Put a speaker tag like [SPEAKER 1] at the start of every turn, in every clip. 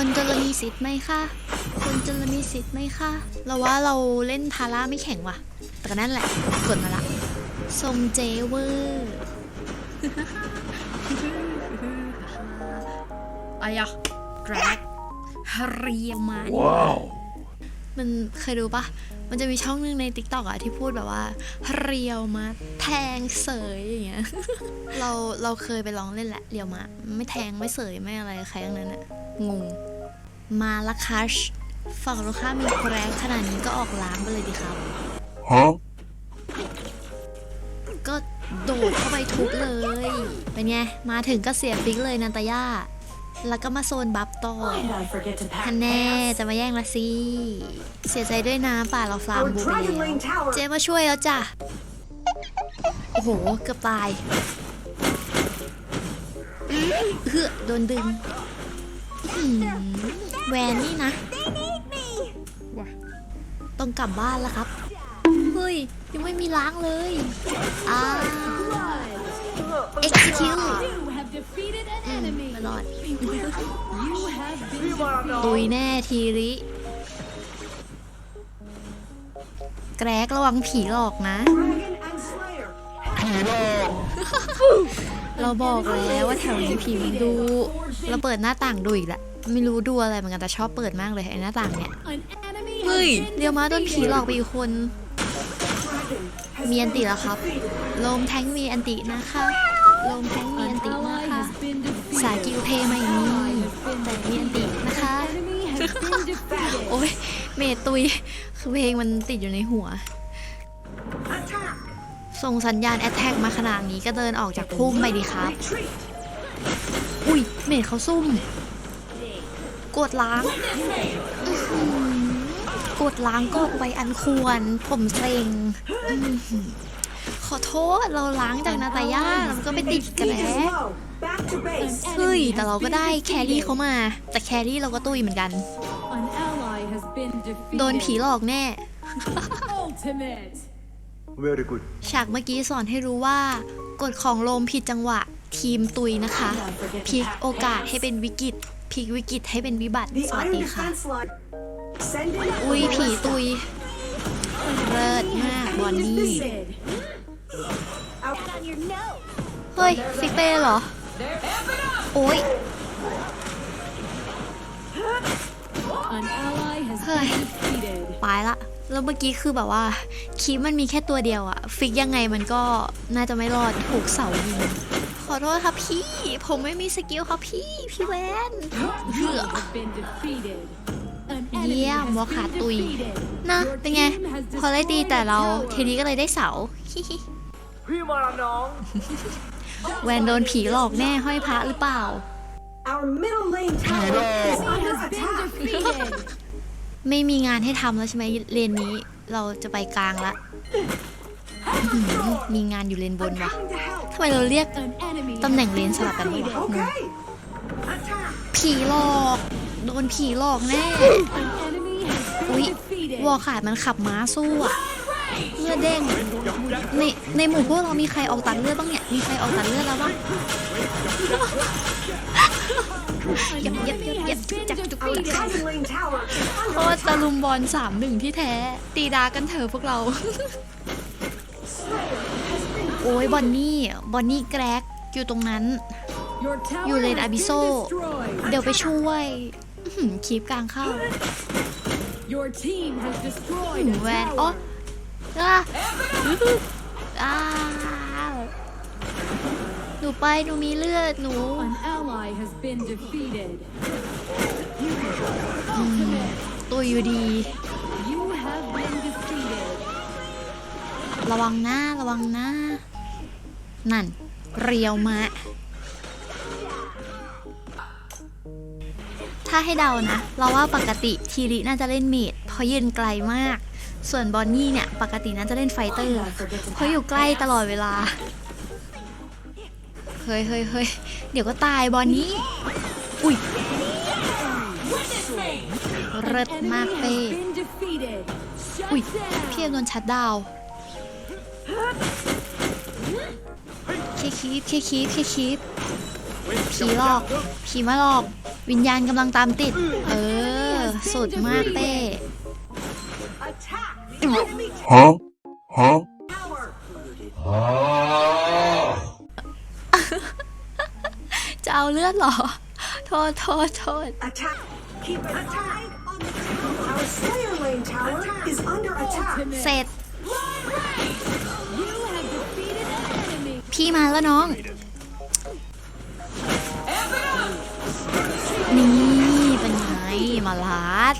[SPEAKER 1] คนจนเรามีสิทธิ์ไหมคะคนจนเรามีสิทธิ์ไหมคะเราว่าเราเล่นทาร่าไม่แข็งว่ะ แต่ก็นั่นแหละ กดมาละ ทรงเจเวอร์อะไรอะแกรกเรียวมานี่
[SPEAKER 2] Wow.
[SPEAKER 1] มันเคยดูปะมันจะมีช่องหนึงใน t ิ k t o k อะที่พูดแบบว่า เรียวมาแทงเสยอย่างเงี้ย เราเราเคยไปลองเล่นแหละ เรียวมา ไม่แทงไม่เสยไม่อะไรใครทั้งนั้นอะ งง มาละคัชฝั่งตรงข้ามมีแกรงขนาดนี้ก็ออกล้างไปเลยดีครับ
[SPEAKER 2] Huh?
[SPEAKER 1] ก็โดดเข้าไปทุบเลย เป็นไง มาถึงก็เสียฟิกเลยนันตาย่า แล้วก็มาโซนบัฟต่อ
[SPEAKER 3] Did I forget to pack
[SPEAKER 1] ฮันแน่
[SPEAKER 3] pants?
[SPEAKER 1] จะมาแย่งละสิ เสียใจด้วยนะป่าเราฟาร์ม
[SPEAKER 3] Our
[SPEAKER 1] บูไป
[SPEAKER 3] Dragon
[SPEAKER 1] แล้ว
[SPEAKER 3] Lane Tower
[SPEAKER 1] เจ๊มาช่วยแล้วจ้ะ โอ้โห เกือบตายเฮือโดนดึงอื้อหือ แวนนี่นะว่ะต้องกลับบ้านแล้วครับ เฮ้ย ยังไม่มีล้างเลยอ่า execute ไม่รอดตุยแน่ทีริแกรกระวังผีหลอกนะเราบอกแล้วว่าแถวนี้ผีมันดู เราเปิดหน้าต่างดูอีกแล้ว ไม่รู้ดูอะไรเหมือนกันแต่ชอบเปิดมากเลยไอ้หน้าต่างเนี่ย
[SPEAKER 4] an enemy
[SPEAKER 1] เฮ้ย
[SPEAKER 4] has been
[SPEAKER 1] เดี๋ยวมาโดนผีหลอกไปอีกคน
[SPEAKER 3] Dragon has
[SPEAKER 1] มีอันติแล้วครับ
[SPEAKER 3] defeated.
[SPEAKER 1] โลมแทงค์มีอันตินะคะโลมแทงค์มีอัน
[SPEAKER 4] an
[SPEAKER 1] ตินะ
[SPEAKER 4] ally
[SPEAKER 1] คะ
[SPEAKER 4] has been defeated.
[SPEAKER 1] สายกิลเพย์ไม่มีแต่มีอันตินะคะ
[SPEAKER 4] Enemy has been defeated.
[SPEAKER 1] โอ้ยเมดตุยคือเพลงมันติดอยู่ในหัว
[SPEAKER 3] Attack.
[SPEAKER 1] ส่งสัญญาณแอตแทกมาขนาดนี้ก็เดินออกจากพุ่มไปดีครับ
[SPEAKER 3] Retreat.
[SPEAKER 1] อุ้ยเมดเขาซุ่ม กดล้างอื้อหือกดล้างก็ไปอันควร ผมเซ็งอื้อหือขอโทษเราล้างจากนาตาย่าแล้วมันก็ไปติดกระ
[SPEAKER 3] Feet
[SPEAKER 1] แล้
[SPEAKER 3] is low. Back to base.
[SPEAKER 1] เฮ้ย แต่เราก็ได้แครี่เขามา แต่แครี่เราก็ตุ้ยเหมือนกัน
[SPEAKER 4] An ally has been
[SPEAKER 1] โดนผี
[SPEAKER 4] defeated.
[SPEAKER 1] หลอกแน่
[SPEAKER 4] Ultimate.
[SPEAKER 2] Very good.
[SPEAKER 1] ฉากเมื่อกี้สอนให้รู้ว่ากดของโลมผิดจังหวะ ทีมตุยนะคะ
[SPEAKER 3] Did I forget to
[SPEAKER 1] พลิก
[SPEAKER 3] pack
[SPEAKER 1] โอกาส
[SPEAKER 3] pants?
[SPEAKER 1] ให้เป็นวิกฤต พลิกวิกฤตให้เป็นวิบัติ
[SPEAKER 3] The
[SPEAKER 1] สวัส
[SPEAKER 3] Iron
[SPEAKER 1] ดีค่ะ
[SPEAKER 3] Defense Line. Send in
[SPEAKER 1] อุ้ย
[SPEAKER 3] a
[SPEAKER 1] ผี
[SPEAKER 3] blessing.
[SPEAKER 1] ตุย เลิศมากบอนนี่
[SPEAKER 4] Defeated.
[SPEAKER 3] Out.
[SPEAKER 1] เฮ้ย ฟิกเป้เหรอ โอ้ย
[SPEAKER 4] An ally has
[SPEAKER 1] Hey.
[SPEAKER 4] been defeated.
[SPEAKER 1] ปลายละ แล้วเมื่อกี้คือแบบว่าคีปมันมีแค่ตัวเดียวอะฟิกยังไงมันก็น่าจะไม่รอดถูกเสายิง ขอโทษครับพี่ ผมไม่มีสกิลครับพี่ พี่แวนเหือ
[SPEAKER 4] Has been defeated. An
[SPEAKER 1] เยี่
[SPEAKER 4] enemy
[SPEAKER 1] ยม
[SPEAKER 4] has
[SPEAKER 1] วอขาด
[SPEAKER 4] been
[SPEAKER 1] ตุย
[SPEAKER 4] defeated.
[SPEAKER 1] นะ
[SPEAKER 4] Your
[SPEAKER 1] เป็นไง
[SPEAKER 4] team has
[SPEAKER 1] พอได้ตีแต่เรา
[SPEAKER 4] destroyed a
[SPEAKER 1] ทีนี้ก็เลยได้เสาฮิฮิ
[SPEAKER 2] พี่มาแล้วน้อง
[SPEAKER 1] แวนโดนผีหลอกแน่ห้อยพระหรือเปล่า
[SPEAKER 3] Our middle lane tower is under
[SPEAKER 4] has been
[SPEAKER 3] attack.
[SPEAKER 4] defeated.
[SPEAKER 1] ไม่มีงานให้ทำแล้วใช่ไหมเลนนี้เราจะไปกลางละอื้อหือมีงานอยู่เลนบน
[SPEAKER 3] I'm
[SPEAKER 1] ว่ะ
[SPEAKER 3] coming to help.
[SPEAKER 1] ทำไมเราเรียก
[SPEAKER 4] An enemy
[SPEAKER 1] ตำแหน่ง
[SPEAKER 4] has
[SPEAKER 1] เลน
[SPEAKER 4] been
[SPEAKER 1] สลับกันวะ
[SPEAKER 4] defeated.
[SPEAKER 1] งง
[SPEAKER 3] Okay. Attack.
[SPEAKER 1] ผีหลอก โดนผีหลอกแน่
[SPEAKER 4] An enemy has
[SPEAKER 1] อุ๊ย
[SPEAKER 4] been defeated.
[SPEAKER 1] วอขาดมันขับม้าสู้อะเลือดเด้งในในหมู่พวกเรามีใครออกตัดเลือดบ้างเนี่ย มีใครออกตัดเลือดแล้วบ้างยับยับยับยับจักจุก
[SPEAKER 3] Our
[SPEAKER 1] จัก
[SPEAKER 3] Dragon Lane Tower is
[SPEAKER 1] โค
[SPEAKER 3] under
[SPEAKER 1] ตรตะลุมบอลสามหนึ่งที่แท้ ตีดากันเถอะพวกเรา โอ้ยบอนนี่บอนนี่แกรกอยู่ตรงนั้น
[SPEAKER 4] Your tower
[SPEAKER 1] อยู่เลน
[SPEAKER 4] has
[SPEAKER 1] อาบิ
[SPEAKER 4] been
[SPEAKER 1] โซ
[SPEAKER 4] destroyed.
[SPEAKER 1] เดี๋ยวไปช่วยอื้อหือคีบกลางเข้า
[SPEAKER 4] Your team has
[SPEAKER 1] ห
[SPEAKER 4] destroyed
[SPEAKER 1] นู
[SPEAKER 4] a
[SPEAKER 1] แวนอ๋อ
[SPEAKER 4] tower.
[SPEAKER 1] อะอ้าวหนูไปหนูมีเลือดหนู
[SPEAKER 4] An ally has been defeated. Ultimate.
[SPEAKER 1] ตัวอยู่ดี
[SPEAKER 4] You have been defeated.
[SPEAKER 1] ระวังหน้าระวังหน้า นั่น เรียวมาถ้าให้เดานะ เราว่าปกติทีริน่าจะเล่นเมดเพราะยืนไกลมาก ส่วนบอนนี่เนี่ยปกติน่าจะเล่นไฟเตอร์ เพราะอยู่ใกล้ตลอดเวลา เฮ้ยเฮ้ยเฮ้ยเดี๋ยวก็ตายบอนนี่ อุ้ยเริดมากเป้อุ้ย
[SPEAKER 4] down.
[SPEAKER 1] พี่เอ็มโดนชัดดาว น์เคคีฟเคคีฟเคคีฟผีหลอกผีมาหลอก วิญญาณกำลังตามติด เออ สุดมากเต้
[SPEAKER 3] Attack! The enemy
[SPEAKER 2] Huh? Huh?
[SPEAKER 3] tower!
[SPEAKER 1] จะเอาเลือดเหรอ โทษโทษโทษ
[SPEAKER 3] Attack! Keep it attack! Our Slayer Lane tower is under attack!
[SPEAKER 1] เสร็จ พี่มาแล้วน้อง นี่เป็นไงมาลาด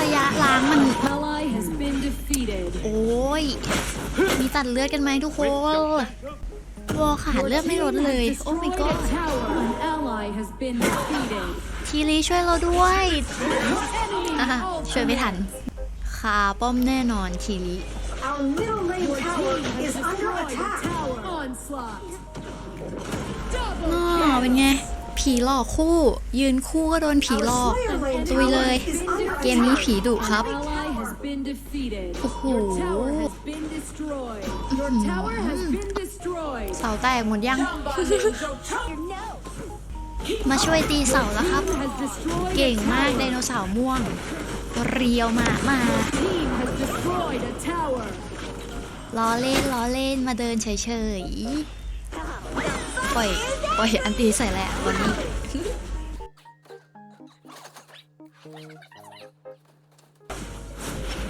[SPEAKER 1] ระยะล้างมันโอ้ย มีตัดเลือดกันไหมทุกคนวอขาดเลือดไม่ลดเลย โอ้ my god ทีรีช่วยเราด้วยช่วยไม่ทันคาป้อมแน่นอนทีรี
[SPEAKER 3] Our middle lane tower is under
[SPEAKER 4] Destroyed a
[SPEAKER 3] attack!
[SPEAKER 4] tower. Onslaught.
[SPEAKER 1] อ๋อ
[SPEAKER 4] Double
[SPEAKER 1] เป็นไง ผีหลอกคู่ ยืนคู่ก็โดนผีหล
[SPEAKER 3] Our
[SPEAKER 1] อก
[SPEAKER 3] Slayer Lane
[SPEAKER 1] ตุยเล
[SPEAKER 3] tower
[SPEAKER 1] ย
[SPEAKER 3] is under
[SPEAKER 1] เกมนี้
[SPEAKER 3] attack!
[SPEAKER 1] ผีดุครับ
[SPEAKER 4] ally has been defeated.
[SPEAKER 1] Oh.
[SPEAKER 4] Your tower has been destroyed. Your tower has been destroyed.
[SPEAKER 1] เสาแตกหมดยัง มาช่วยตีเสาแล้วครับ
[SPEAKER 4] Has destroyed
[SPEAKER 1] เก่ง
[SPEAKER 4] a
[SPEAKER 1] มากได
[SPEAKER 4] tower.
[SPEAKER 1] โนเสาร์ม่วง เรียวมากมา
[SPEAKER 4] Team has destroyed a tower.
[SPEAKER 1] ล้อเล่นล้อเล่นมาเดินเฉยๆ ปล่อย ปล่อยอันตีใส่แหละวันนี้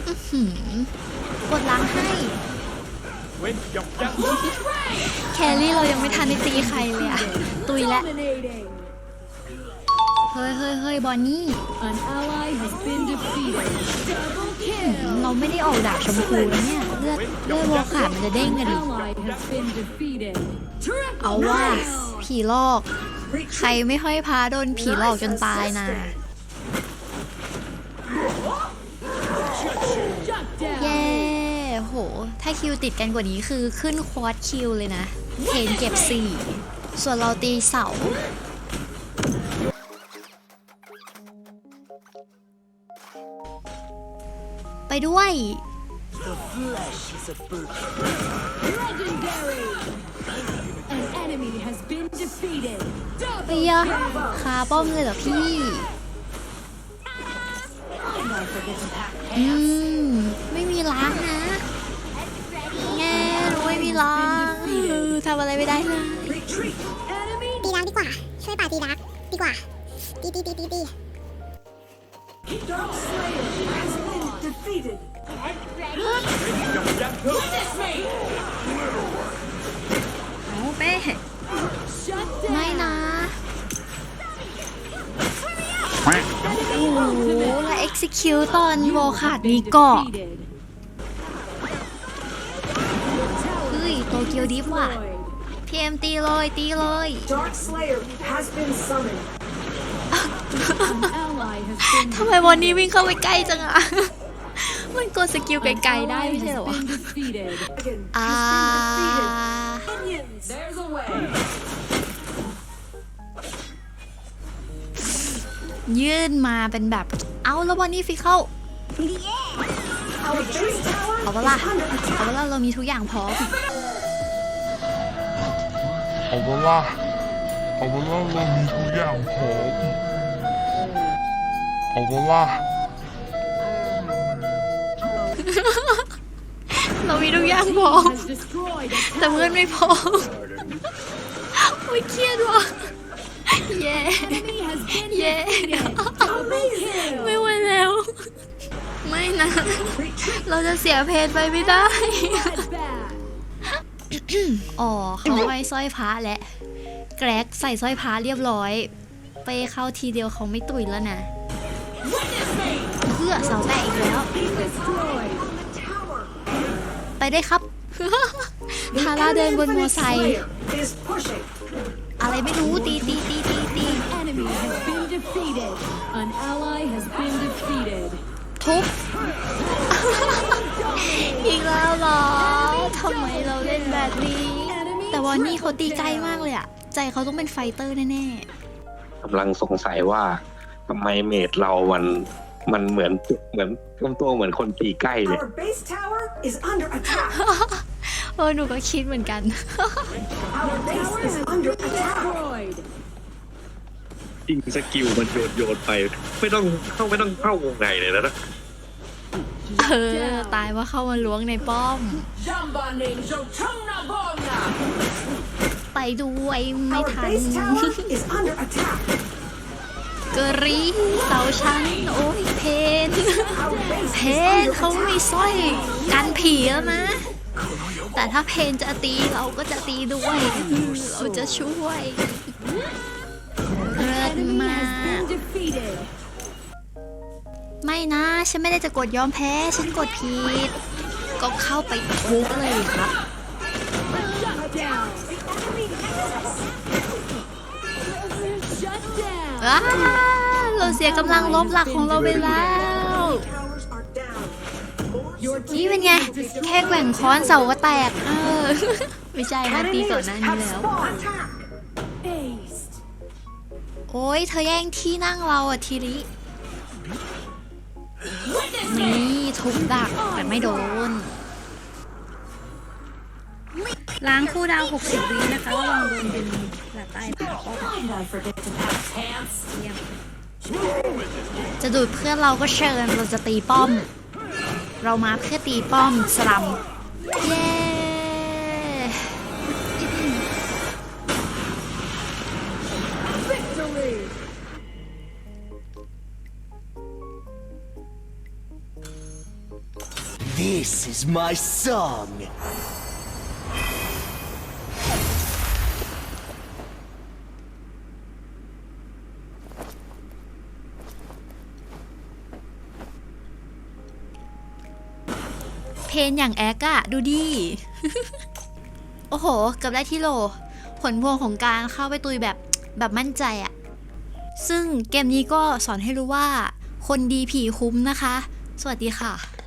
[SPEAKER 1] อื้อหือกดล้างให้แครี่เรายังไม่ทันได้ตีใครเลยอะตุยแล้ว
[SPEAKER 4] Dominating.
[SPEAKER 1] เฮ้ยเฮ้ยเฮ้ยบอนนี่
[SPEAKER 4] An ally has been defeated. Double kill.
[SPEAKER 1] เราไม่ได้ออกดาบชมพูนะเนี่ย เลือดเลือดวอลขาดมันจะเด้งกันดิ
[SPEAKER 4] Ally has been defeated.
[SPEAKER 1] เอา
[SPEAKER 4] Triple
[SPEAKER 1] ว่า
[SPEAKER 4] kill.
[SPEAKER 1] ผีหลอก ใครไม่ค่อยพาโดนผีหลอกจนตายนะ
[SPEAKER 4] Shut down.
[SPEAKER 1] เย้โห ถ้าคิวติดกันกว่านี้คือขึ้นควอดคิวเลยนะ เทนเก็บสี่ส่วนเราตีเสา ด้วย
[SPEAKER 4] Legendary. An enemy has been defeated.
[SPEAKER 1] ไป
[SPEAKER 4] Double
[SPEAKER 1] ยะ
[SPEAKER 4] kill.
[SPEAKER 1] คาป้อมเลยเหรอพี่ อืม ไม่มีล้างนะแง่หนูไม่มีล้างเออทำอะไรไม่ได้เลย
[SPEAKER 3] Retreat!
[SPEAKER 4] Enemy
[SPEAKER 5] ตีดักดีกว่า ช่วยป่าตีดักดีกว่าตีตีตีตีตี
[SPEAKER 3] Dark Slayer has been defeated!
[SPEAKER 1] เอาเป้
[SPEAKER 4] shut
[SPEAKER 1] ไม่
[SPEAKER 4] down.
[SPEAKER 1] นะโอ้โหและ execute ตอนโวขาดมีเกาะ
[SPEAKER 4] Defeated.
[SPEAKER 1] เฮ้ย โตเกียวดิฟว่ะ
[SPEAKER 4] Destroyed.
[SPEAKER 1] พีเอ็มตีเลยตีเลย
[SPEAKER 3] Dark Slayer has been summoned!
[SPEAKER 4] An ally has been
[SPEAKER 1] ทำไมวันนี้วิ่งเข้าไปใกล้จังอะ มันกดสกิลไก
[SPEAKER 4] An
[SPEAKER 1] ลๆได้
[SPEAKER 4] ally
[SPEAKER 1] ไม่ใช่
[SPEAKER 4] has
[SPEAKER 1] เหรอวะ
[SPEAKER 4] been defeated.
[SPEAKER 3] Dragon
[SPEAKER 1] อ่า
[SPEAKER 3] Minions! There's a way!
[SPEAKER 1] ยื่นมาเป็นแบบ เอาแล้ววันนี้ฟิกเข้า
[SPEAKER 3] Our base tower
[SPEAKER 1] เอา
[SPEAKER 3] is
[SPEAKER 1] เวลา
[SPEAKER 3] under
[SPEAKER 1] เอา
[SPEAKER 3] attack!
[SPEAKER 1] เวลาเรามีทุกอย่างพร้อม
[SPEAKER 6] เอาเวลาเอาเวลาเรามีทุกอย่างพร้อมเอาเวลา
[SPEAKER 1] เรามีทุกอย่างพร้อมแต่เพื่อนไม่พร้อมโอ้ยเครียดว่ะเย่เย่ไม่ไหวแล้ว ไม่นะ เราจะเสียเพจไปไม่ได้ อ๋อ เขาห้อยสร้อยพระและ แกรกใส่สร้อยพระเรียบร้อย ไปเข้าทีเดียวเขาไม่ตุยแล้วนะ เพื่อเสาแตกอีกแล้ว ไปได้ครับ ทาร่าเดินบนมอ
[SPEAKER 3] Infinite
[SPEAKER 1] ไซค์
[SPEAKER 3] Slayer is pushing!
[SPEAKER 1] อะไรไม่รู้ตีตีตีตีตี
[SPEAKER 4] Enemy has been defeated. An ally has been defeated.
[SPEAKER 1] ทุบอีกแล้วเหรอทำไมเราเล่นแบบนี้ แต่ว่านี่เขาตีใกล้มากเลยอะใจเขาต้องเป็นไฟเตอร์แน่
[SPEAKER 7] กำลังสงสัยว่าทำไมเมดเรามัน มันเหมือนเหมือนทำตัวเหมือนคนตีใกล้เลย
[SPEAKER 3] Our base tower is under attack!
[SPEAKER 1] ๆเออหนูก็คิดเหมือนกัน
[SPEAKER 3] Our base is under attack!
[SPEAKER 4] Destroyed.
[SPEAKER 7] จริงสกิลมันโยนโยนไป ไม่ต้องเข้าไม่ต้องเข้าวงในเลยนะ
[SPEAKER 1] เออ ตายว่าเข้ามาล้วงในป้อม ไปด้วยไม่
[SPEAKER 3] Our
[SPEAKER 1] ทัน
[SPEAKER 3] base tower is under attack.
[SPEAKER 1] เกอรีเสาชั้น โอ้ยเพน
[SPEAKER 3] Our base
[SPEAKER 1] เพ
[SPEAKER 3] is
[SPEAKER 1] น
[SPEAKER 3] under
[SPEAKER 1] เขามี
[SPEAKER 3] attack.
[SPEAKER 1] สร้อยกันผีแล้วนะ แต่ถ้าเพนจะตีเราก็จะตีด้วย เราจะช่วยเลิศ
[SPEAKER 4] Enemy
[SPEAKER 1] มาก
[SPEAKER 4] has been defeated.
[SPEAKER 1] ไม่นะ ฉันไม่ได้จะกดยอมแพ้ ฉันกดผิด ก็เข้าไปทุบเลยครับ
[SPEAKER 4] Shut down. Shut down.
[SPEAKER 1] อ้า เราเสียกำลังลบหลักของเราไปแล้ว
[SPEAKER 3] Towers are down. More
[SPEAKER 1] นี่เป็นไง แค่แกว่งค้อนเสาก็แตก เออ ไม่ใช่นะตีก่อนหน้านี้
[SPEAKER 3] have
[SPEAKER 1] แล้ว
[SPEAKER 3] spawned. Attack.
[SPEAKER 4] Aced.
[SPEAKER 1] โอ้ยเธอแย่งที่นั่งเราอะทีรินี่ทุบดักแต่ไม่โดน ล้างคู่ดาว 60 วินะคะระวังโดนดึงหลัใต้ผาป้อมเยี่ยม จะดูดเพื่อนเราก็เชิญเราจะตีป้อม เรามาเพื่อตีป้อมสลัมเย้
[SPEAKER 8] This is my song.
[SPEAKER 1] เพนอย่างแอคอะดูดิ โอ้โห เกือบได้ที่โล ผลพวงของการเข้าไปตุยแบบแบบมั่นใจอะซึ่งเกมนี้ก็สอนให้รู้ว่า คนดีผีคุ้มนะคะ สวัสดีค่ะ